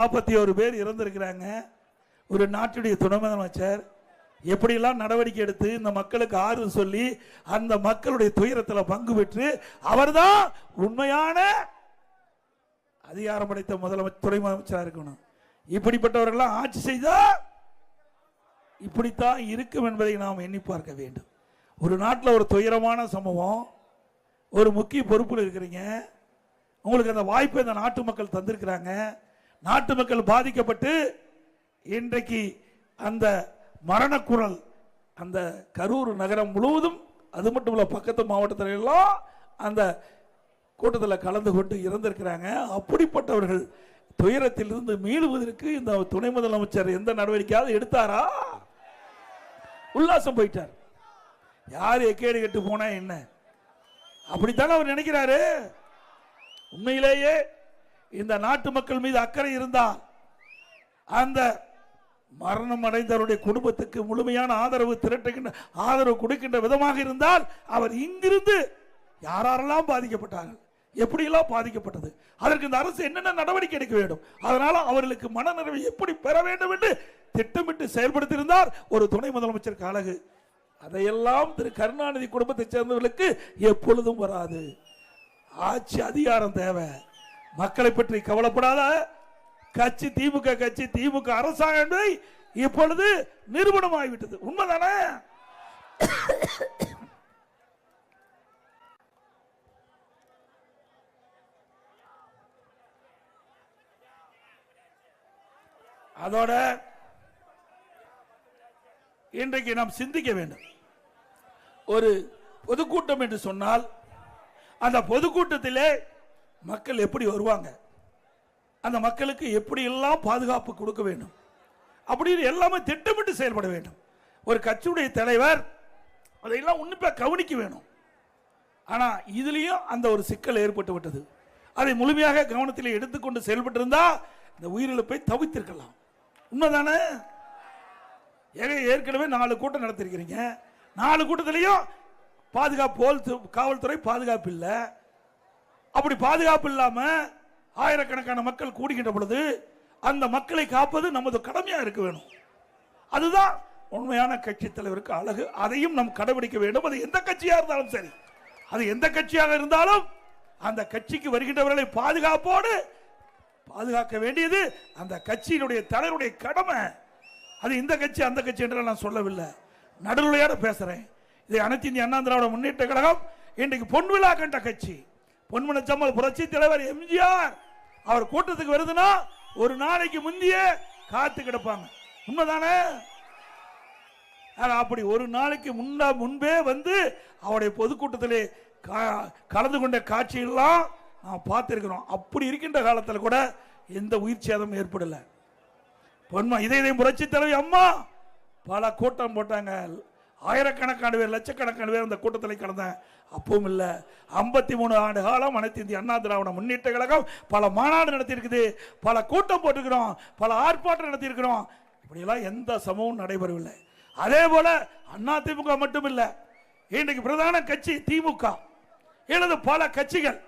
நாற்பத்தி ஒரு பேர் இறந்திருக்கிறாங்க. ஒரு நாட்டுடைய துணை முதலமைச்சர் எப்படியெல்லாம் நடவடிக்கை எடுத்து இந்த மக்களுக்கு ஆறுதல் சொல்லி அந்த மக்களுடைய துயரத்தில் பங்கு பெற்று அவர்தான் உண்மையான அதிகாரம் படைத்த முதலமைச்சர் துணை முதலமைச்சராக இருக்கணும். இப்படிப்பட்டவர்கள்லாம் ஆட்சி செய்தா இப்படித்தான் இருக்கும் என்பதை நாம் எண்ணி பார்க்க வேண்டும். ஒரு நாட்டில் ஒரு துயரமான சம்பவம் ஒரு முக்கிய பொறுப்பில் இருக்கிறீங்க. உங்களுக்கு அந்த வாய்ப்பை இந்த நாட்டு மக்கள் தந்திருக்கிறாங்க. நாட்டு மக்கள் பாதிக்கப்பட்டு இன்றைக்கு அந்த மரணக்குரல் அந்த கரூர் நகரம் முழுவதும் அது மட்டும் இல்லை பக்கத்து மாவட்டத்தில் எல்லாம் அந்த கூட்டத்தில் கலந்து கொண்டு இறந்திருக்கிறாங்க. அப்படிப்பட்டவர்கள் துயரத்திலிருந்து மீளுவதற்கு இந்த துணை முதலமைச்சர் எந்த நடவடிக்கையாவது எடுத்தாரா? உல்லாசம் போயிட்டார். யார் எக்கேடு கெட்டு போனா என்ன? அப்படித்தானே அவர் நினைக்கிறாரு. உண்மையிலேயே இந்த நாட்டு மக்கள் மீது அக்கறை இருந்தால் அந்த மரணம் அடைந்தவருடைய குடும்பத்துக்கு முழுமையான ஆதரவு திரட்டுகின்ற ஆதரவு கொடுக்கின்ற விதமாக இருந்தால் அவர் இங்கிருந்து யாரெல்லாம் பாதிக்கப்பட்டார்கள் எப்படியெல்லாம் பாதிக்கப்பட்டது அதற்கு இந்த அரசு என்னென்ன நடவடிக்கை எடுக்க வேண்டும் அதனால அவர்களுக்கு மனநிறைவை எப்படி பெற வேண்டும் என்று திட்டமிட்டு செயல்படுத்தியிருந்தார் ஒரு துணை முதலமைச்சர் அழகு அதையெல்லாம் திரு கருணாநிதி குடும்பத்தைச் சேர்ந்தவர்களுக்கு எப்பொழுதும் வராது. ஆட்சி அதிகாரம் தேவை. மக்களை பற்றி கவலைப்படாத. கட்சி திமுக கட்சி திமுக அரசாங்கம் என்பதை இப்பொழுது நிரூபணமாகிவிட்டது உண்மைதானே? அதோட இன்றைக்கு நாம் சிந்திக்க வேண்டும். ஒரு பொதுக்கூட்டம் என்று சொன்னால் அந்த பொதுக்கூட்டத்திலே மக்கள் எப்படி வருவாங்க? அந்த மக்களுக்கு எப்படி எல்லாம் பாதுகாப்பு கொடுக்க வேண்டும்? அப்படின்னு எல்லாமே திட்டமிட்டு செயல்பட வேண்டும். ஒரு கட்சியுடைய தலைவர் அதையெல்லாம் உன்னிப்பாக கவனிக்க வேணும். ஆனால் இதுலேயும் அந்த ஒரு சிக்கல் ஏற்பட்டு விட்டது. அதை முழுமையாக கவனத்தில் எடுத்துக்கொண்டு செயல்பட்டிருந்தா இந்த உயிரிழப்பை தவித்திருக்கலாம். உண்மைதானே? ஏக ஏற்கனவே நாலு கூட்டம் நடத்திருக்கிறீங்க. நாலு கூட்டத்திலையும் பாதுகாப்பு போல் காவல்துறை பாதுகாப்பு இல்லை. அப்படி பாதுகாப்பு இல்லாம ஆயிரக்கணக்கான மக்கள் கூடுகின்ற பொழுது அந்த மக்களை காப்பது நமது கடமையா இருக்க வேணும். அதுதான் உண்மையான கட்சி தலைவருக்கு அழகு. அதையும் நாம் கடைபிடிக்க வேண்டும். அது எந்த கட்சியா இருந்தாலும் சரி. அது எந்த கட்சியாக இருந்தாலும் அந்த கட்சிக்கு வருகின்றவர்களை பாதுகாப்போடு பாதுகாக்க வேண்டியது அந்த கட்சியினுடைய தலைவருடைய கடமை. அது இந்த கட்சி அந்த கட்சி என்று நான் சொல்லவில்லை. நடுநிலையோட பேசுறேன். இதை அனைத்து இந்திய அண்ணா திராவிட முன்னேற்ற கழகம் இன்றைக்கு பொன்விழா கண்ட கட்சி. பொன்மனச்சம்மல் புரட்சி தலைவர் எம்ஜிஆர். அவர் கூட்டத்துக்கு வருதுன்னா ஒரு நாளைக்கு முந்தையே காத்து கிடப்பாங்க. உண்மைதானே? அப்படி ஒரு நாளைக்கு முன்னா முன்பே வந்து அவருடைய பொதுக்கூட்டத்திலே கா- கலந்து கொண்ட காட்சியெல்லாம் நாம் பார்த்துருக்குறோம். அப்படி இருக்கின்ற காலத்தில் கூட எந்த உயிர் சேதமும் ஏற்படலை. பொன்மா இதே இதே புரட்சி தலைவி அம்மா பல கூட்டம் போட்டாங்க. ஆயிரக்கணக்கான பேர் லட்சக்கணக்கான பேர் அந்த கூட்டத்தில் கலந்தேன். அப்பவும் இல்லை. ஐம்பத்தி மூணு ஆண்டு காலம் அனைத்து இந்திய அண்ணா திராவிட முன்னேற்ற கழகம் பல மாநாடு நடத்தியிருக்குது. பல கூட்டம் போட்டுக்கிறோம் பல ஆர்ப்பாட்டம் நடத்தியிருக்கிறோம். இப்படியெல்லாம் எந்த சமமும் நடைபெறவில்லை. அதே போல அண்ணா திமுக மட்டும் இல்லை. இன்றைக்கு பிரதான கட்சி திமுக. எனது பல கட்சிகள்.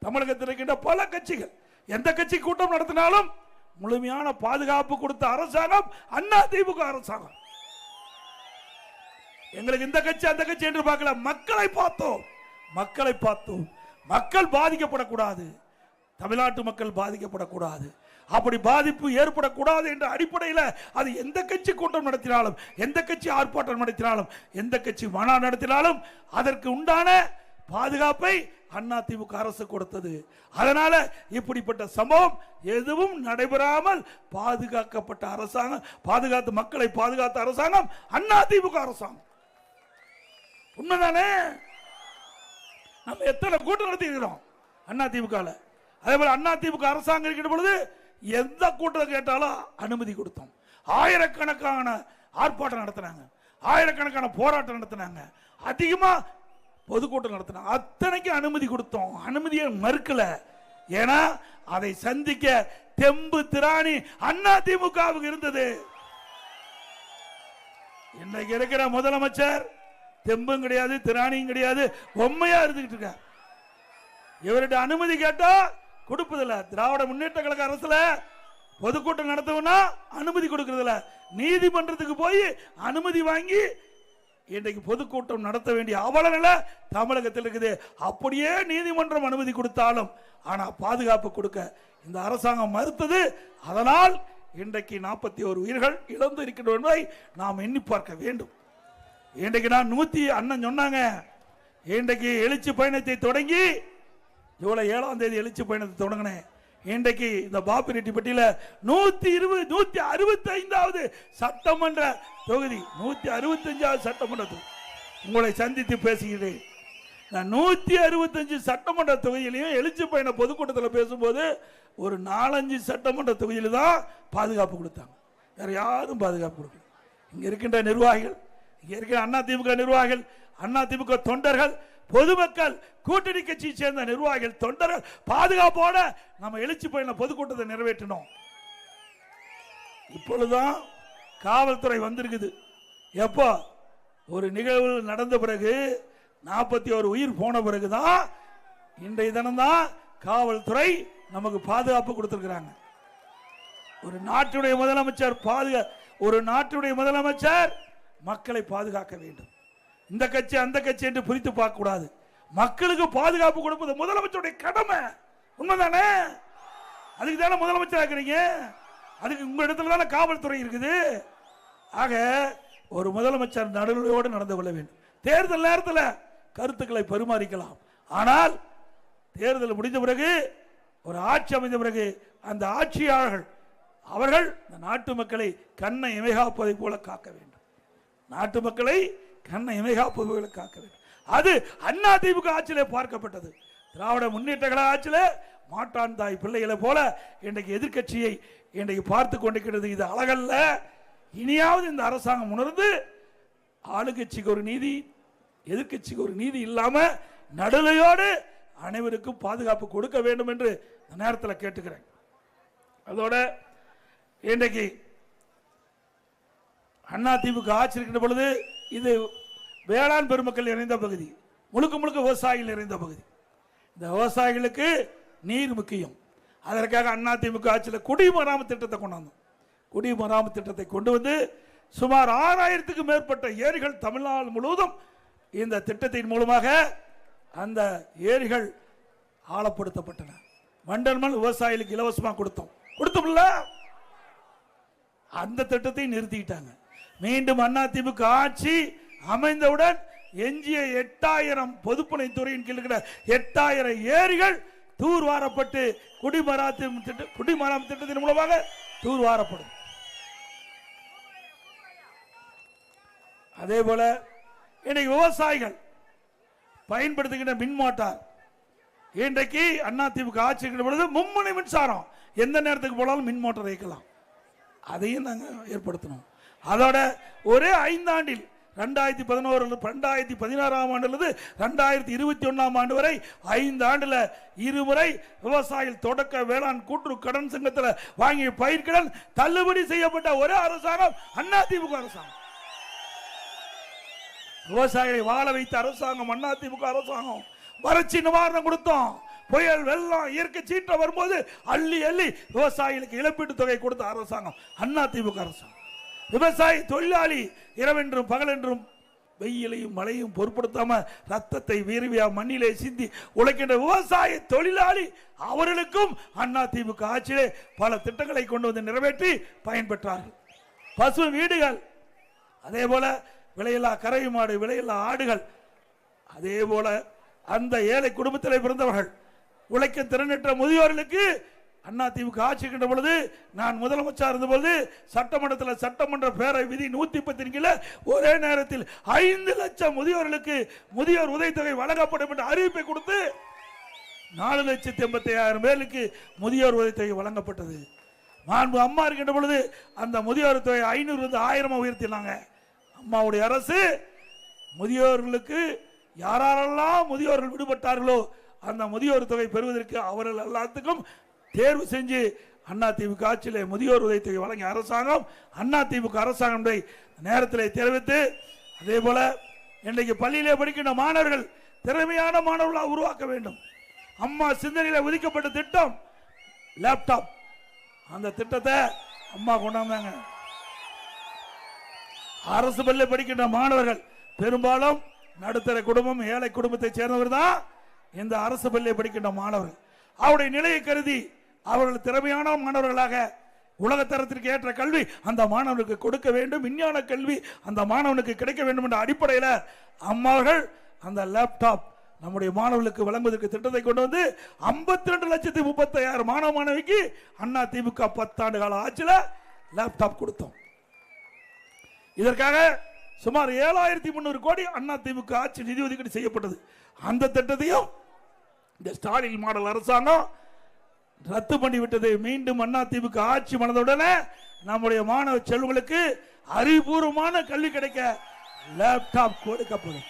தமிழகத்தில் இருக்கின்ற பல கட்சிகள். எந்த கட்சி கூட்டம் நடத்தினாலும் முழுமையான பாதுகாப்பு கொடுத்த அரசாங்கம் அண்ணா திமுக அரசாங்கம். எங்களுக்கு இந்த கட்சி அந்த கட்சி என்று பார்க்கல. மக்களை பார்த்தோம். மக்களை பார்த்தோம். மக்கள் பாதிக்கப்படக்கூடாது. தமிழ்நாட்டு மக்கள் பாதிக்கப்படக்கூடாது. அப்படி பாதிப்பு ஏற்படக்கூடாது என்ற அடிப்படையில் அது எந்த கட்சி கூட்டம் நடத்தினாலும் எந்த கட்சி ஆர்ப்பாட்டம் நடத்தினாலும் எந்த கட்சி மனா நடத்தினாலும் அதற்கு உண்டான பாதுகாப்பை அண்ணா அரசு கொடுத்தது. அதனால இப்படிப்பட்ட சம்பவம் எதுவும் நடைபெறாமல் பாதுகாக்கப்பட்ட அரசாங்கம் பாதுகாத்து மக்களை பாதுகாத்த அரசாங்கம் அண்ணா அரசாங்கம். உண்மைதானே? நம்ம எத்தனை கூட்டம் நடத்திருக்கிறோம் அண்ணா திமுக அதே போல அண்ணா திமுக அரசாங்கம் இருக்கிற பொழுது எந்த கூட்டம் கேட்டாலும் அனுமதி கொடுத்தோம். ஆயிரக்கணக்கான ஆர்ப்பாட்டம் நடத்தினாங்க. ஆயிரக்கணக்கான போராட்டம் நடத்தினாங்க. அதிகமாக பொதுக்கூட்டம் நடத்தினாங்க. அத்தனைக்கு அனுமதி கொடுத்தோம். அனுமதியை மறுக்கல. ஏன்னா அதை சந்திக்க தெம்பு திராணி அண்ணா திமுகவுக்கு இருந்தது. இன்னைக்கு இருக்கிற முதலமைச்சர் தெம்பும் கிடையாது திராணியும் கிடையாது பொம்மையா இருந்துகிட்டு இருக்க. இவர்கிட்ட அனுமதி கேட்டா கொடுப்பதில்ல. திராவிட முன்னேற்ற கழக அரசுல பொதுக்கூட்டம் நடத்தணும்னா அனுமதி கொடுக்கறதில்ல. நீதிமன்றத்துக்கு போய் அனுமதி வாங்கி இன்றைக்கு பொதுக்கூட்டம் நடத்த வேண்டிய அவல நிலை தமிழகத்தில் இருக்குது. அப்படியே நீதிமன்றம் அனுமதி கொடுத்தாலும் ஆனால் பாதுகாப்பு கொடுக்க இந்த அரசாங்கம் மறுத்தது. அதனால் இன்றைக்கு நாற்பத்தி ஒரு உயிர்கள் இழந்து இருக்கின்றன என்பதை நாம் எண்ணி பார்க்க வேண்டும். இன்றைக்கு நான் நூத்தி அண்ணன் சொன்னாங்க. இன்றைக்கு எழுச்சி பயணத்தை தொடங்கி ஜூலை ஏழாம் தேதி எழுச்சி பயணத்தை தொடங்கினேன். இன்றைக்கு இந்த பாப்பிரெட்டிப்பட்டியில நூத்தி இருபது நூத்தி அறுபத்தி ஐந்தாவது சட்டமன்ற தொகுதி நூத்தி அறுபத்தஞ்சாவது சட்டமன்ற தொகுதி. உங்களை சந்தித்து பேசுகிறேன். நான் நூற்றி அறுபத்தஞ்சு சட்டமன்ற தொகுதியிலையும் எழுச்சி பயண பொதுக்கூட்டத்தில் பேசும்போது ஒரு நாலஞ்சு சட்டமன்ற தொகுதியில் தான் பாதுகாப்பு கொடுத்தாங்க. வேற யாரும் பாதுகாப்பு கொடுக்கல. இங்கே இருக்கின்ற நிர்வாகிகள் இருக்கிற அண்ணா திமுக நிர்வாகிகள் அண்ணா திமுக தொண்டர்கள் பொதுமக்கள் கூட்டணி கட்சியை சேர்ந்த நிர்வாகிகள் தொண்டர்கள் பாதுகாப்போட நம்ம எழுச்சி பயண பொதுக்கூட்டத்தை நிறைவேற்றினோம். இப்பொழுதுதான் காவல்துறை வந்திருக்குது. எப்போ? ஒரு நிகழ்வு நடந்த பிறகு நாற்பத்தி ஒரு உயிர் போன பிறகுதான் இன்றைய தினம்தான் காவல்துறை நமக்கு பாதுகாப்பு கொடுத்துருக்குறாங்க. ஒரு நாட்டுடைய முதலமைச்சர் பாதுகா ஒரு நாட்டுடைய முதலமைச்சர் மக்களை பாதுகாக்க வேண்டும். இந்த கட்சி அந்த கட்சி என்று பிரித்து பார்க்க கூடாது மக்களுக்கு பாதுகாப்பு கொடுப்பது முதலமைச்சருடைய கடமை. உண்மைதானே? அதுக்கு தானே முதலமைச்சர் ஆக்குறீங்க? அதுக்கு உங்க இடத்துல தானே காவல்துறை இருக்குது. ஆக ஒரு முதலமைச்சர் நடுநிலையோடு நடந்து கொள்ள வேண்டும். தேர்தல் நேரத்தில் கருத்துக்களை பரிமாறிக்கலாம். ஆனால் தேர்தல் முடிந்த பிறகு ஒரு ஆட்சி அமைந்த பிறகு அந்த ஆட்சியாளர்கள் அவர்கள் இந்த நாட்டு மக்களை கண்ணை இமைகாப்பதை போல காக்க வேண்டும். நாட்டு மக்களை கண்ணை இமைகாப்புகளை போல காக்க வேண்டும் அது அண்ணா திமுக ஆட்சியிலே பார்க்கப்பட்டது. திராவிட முன்னேற்ற கழக ஆட்சியிலே மாட்டான் தாய் பிள்ளைகளை போல இன்றைக்கு எதிர்க்கட்சியை இன்றைக்கு பார்த்து கொண்டிருக்கிறது இது அழகல்ல. இனியாவது இந்த அரசாங்கம் உணர்ந்து ஆளுங்கட்சிக்கு ஒரு நீதி எதிர்க்கட்சிக்கு ஒரு நீதி இல்லாமல் நடுநிலையோடு அனைவருக்கும் பாதுகாப்பு கொடுக்க வேண்டும் என்று நேரத்தில் கேட்டுக்கிறேன். அதோட இன்றைக்கு அண்ணா திமுக ஆட்சி இருக்கின்ற பொழுது இது வேளாண் பெருமக்கள் நிறைந்த பகுதி முழுக்க முழுக்க விவசாயிகள் நிறைந்த பகுதி. இந்த விவசாயிகளுக்கு நீர் முக்கியம். அதற்காக அண்ணா திமுக ஆட்சியில் குடிமராமத்து திட்டத்தை கொண்டாந்தோம். குடிமராமத்து திட்டத்தை கொண்டு வந்து சுமார் ஆறாயிரத்துக்கு மேற்பட்ட ஏரிகள் தமிழ்நாடு முழுவதும் இந்த திட்டத்தின் மூலமாக அந்த ஏரிகள் ஆழப்படுத்தப்பட்டன. மண்டல் மண் விவசாயிகளுக்கு இலவசமாக கொடுத்தோம். கொடுத்தோம்ல? அந்த திட்டத்தை நிறுத்திக்கிட்டாங்க மீண்டும் அண்ணா திமுக ஆட்சி அமைந்தவுடன் எஞ்சிய எட்டாயிரம் பொதுப்பணித்துறையின் கீழ் இருக்கிற எட்டாயிரம் ஏரிகள் தூர்வாரப்பட்டு குடிமராத்து குடிமராமத்து திட்டத்தின் மூலமாக தூர்வாரப்படும். அதே போல இன்னைக்கு விவசாயிகள் பயன்படுத்துகின்ற மின் மோட்டார் இன்றைக்கு அண்ணா திமுக ஆட்சி பொழுது மும்முனை மின்சாரம் எந்த நேரத்துக்கு போனாலும் மின் மோட்டார் இயக்கலாம். அதையும் நாங்கள் ஏற்படுத்தணும். அதோட ஒரே ஐந்தாண்டில் ரெண்டாயிரத்தி பதினோரு ரெண்டாயிரத்தி பதினாறாம் ஆண்டுலேருந்து ரெண்டாயிரத்தி இருபத்தி ஒன்றாம் ஆண்டு வரை ஐந்து ஆண்டில் இருமுறை விவசாயிகள் தொடக்க வேளாண் கூட்டுறவு கடன் சங்கத்தில் வாங்கிய பயிர்கடன் தள்ளுபடி செய்யப்பட்ட ஒரே அரசாங்கம் அதிமுக அரசாங்கம். விவசாயிகளை வாழ வைத்த அரசாங்கம் அதிமுக அரசாங்கம். வறட்சி நிவாரணம் கொடுத்தோம். புயல் வெள்ளம் இயற்கை சீற்றம் வரும்போது அள்ளி அள்ளி விவசாயிகளுக்கு இழப்பீட்டு தொகை கொடுத்த அரசாங்கம் அதிமுக அரசாங்கம். விவசாயி தொழிலாளி இரவென்றும் பகலென்றும் வெயிலையும் மழையும் பொருட்படுத்தாம ரத்தத்தை வீரவியா மண்ணிலே சிந்தி உழைக்கின்ற விவசாய தொழிலாளி அவர்களுக்கும் அண்ணா திமுக ஆட்சியிலே பல திட்டங்களை கொண்டு வந்து நிறைவேற்றி பயன்பெற்றார்கள் பசு வீடுகள் அதே போல விலையில்லா கரை மாடு விலையில்லா ஆடுகள் அதே போல அந்த ஏழை குடும்பத்தில் பிறந்தவர்கள் உழைக்க திறனற்ற முதியோர்களுக்கு அண்ணா திமுக ஆட்சி இருக்கின்ற பொழுது நான் முதலமைச்சர் இருந்த பொழுது சட்டமன்றத்தில் சட்டமன்ற பேரை விதி நூத்தி பத்தின் கீழே ஒரே நேரத்தில் ஐந்து லட்சம் முதியோர்களுக்கு முதியோர் உதவித்தொகை வழங்கப்படும் என்ற அறிவிப்பை கொடுத்து நாலு லட்சத்தி எண்பத்தி ஆயிரம் பேருக்கு முதியோர் உதவித்தொகை வழங்கப்பட்டது. மாண்பு அம்மா இருக்கின்ற பொழுது அந்த முதியோர் தொகை ஐநூறு ஆயிரமாக ஆயிரமா உயர்த்தினாங்க. அம்மாவுடைய அரசு முதியோர்களுக்கு யாரெல்லாம் முதியோர்கள் விடுபட்டார்களோ அந்த முதியோர் தொகை பெறுவதற்கு அவர்கள் எல்லாத்துக்கும் தேர்வு செஞ்சு அண்ணா திமுக ஆட்சியில் முதியோர் உதவித்தொகை வழங்கிய அரசாங்கம் அண்ணா திமுக அரசாங்கம் நேரத்தில் தெரிவித்து அதே போல இன்றைக்கு பள்ளியிலே படிக்கின்ற மாணவர்கள் திறமையான மாணவர்களாக உருவாக்க வேண்டும். அம்மா சிந்தனையில் ஒதுக்கப்பட்ட திட்டம் லேப்டாப் அந்த திட்டத்தை அம்மா கொண்டாந்தாங்க. அரசு பள்ளி படிக்கின்ற மாணவர்கள் பெரும்பாலும் நடுத்தர குடும்பம் ஏழை குடும்பத்தை சேர்ந்தவர் தான் இந்த அரசு பள்ளியை படிக்கின்ற மாணவர்கள். அவருடைய நிலையை கருதி அவர்கள் திறமையான மாணவர்களாக உலகத்தரத்திற்கு ஏற்ற கல்வி அந்த மாணவனுக்கு கொடுக்க வேண்டும் விஞ்ஞான கல்வி அந்த மாணவனுக்கு கிடைக்க வேண்டும் என்ற அடிப்படையில் அம்மாவர்கள் அந்த லேப்டாப் நம்முடைய மாணவர்களுக்கு வழங்குவதற்கு திட்டத்தை கொண்டு வந்து 52 ரெண்டு லட்சத்தி முப்பத்தாயிரம் மாணவ மாணவிக்கு அண்ணா திமுக பத்தாண்டு கால ஆட்சியில் லேப்டாப் கொடுத்தோம். இதற்காக சுமார் ஏழாயிரத்தி முந்நூறு கோடி அண்ணா திமுக ஆட்சி நிதி ஒதுக்கீடு செய்யப்பட்டது. அந்த திட்டத்தையும் இந்த ஸ்டாலின் மாடல் அரசாங்கம் ரத்து பண்ணி விட்டது மீண்டும் அண்ணா தீவுக்கு ஆட்சி மனதுடனே நம்முடைய மாணவ செல்வங்களுக்கு அறிவுபூர்வமான கல்வி கிடைக்க லேப்டாப் கொடுக்கப்படும்.